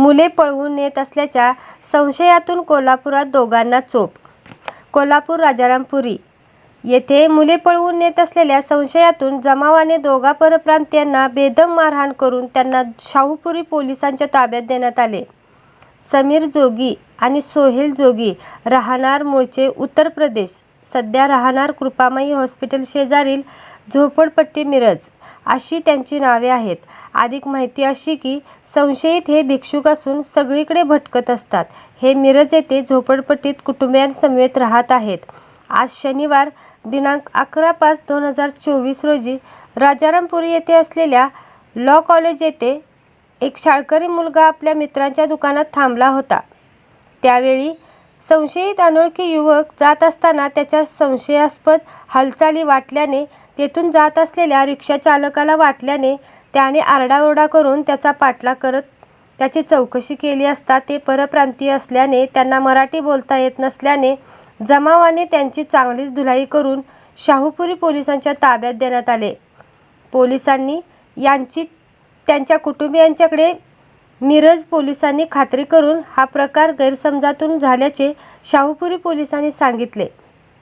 मुले पळवून नेत असल्याच्या संशयातून कोल्हापुरात दोघांना चोप. कोल्हापूर राजारामपुरी येथे मुले पळवून नेत असलेल्या संशयातून जमावाने दोघा परप्रांतीयांना बेदम मारहाण करून त्यांना शाहूपुरी पोलिसांच्या ताब्यात देण्यात आले. समीर जोगी आणि सोहेल जोगी राहणार मूळचे उत्तर प्रदेश. सध्या राहणार कृपामाई हॉस्पिटल शेजारील झोपडपट्टी मिरज. अशी त्यांची नावे आहेत. अधिक माहिती अशी की संशयित हे भिक्षुक असून सगळीकडे भटकत असतात. हे मिरज येथे झोपडपट्टीत कुटुंबियांसमवेत राहत आहेत. आज शनिवार दिनांक अकरा पाच दोन हजार चोवीस रोजी राजारामपुरी येथे असलेल्या लॉ कॉलेज येथे एक शाळकरी मुलगा आपल्या मित्रांच्या दुकानात थांबला होता. त्यावेळी संशयित अनोळखी युवक जात असताना त्याच्या संशयास्पद हालचाली वाटल्याने तेथून जात असलेल्या रिक्षा चालकाला वाटल्याने त्याने आरडाओरडा करून त्याचा पाठलाग करत त्याची चौकशी केली असता ते परप्रांतीय असल्याने त्यांना मराठी बोलता येत नसल्याने जमावाने त्यांची चांगलीच धुलाई करून शाहूपुरी पोलिसांच्या ताब्यात देण्यात आले. पोलिसांनी यांची त्यांच्या कुटुंबियांच्याकडे मिरज पोलिसांनी खात्री करून हा प्रकार गैरसमजातून झाल्याचे शाहूपुरी पोलिसांनी सांगितले.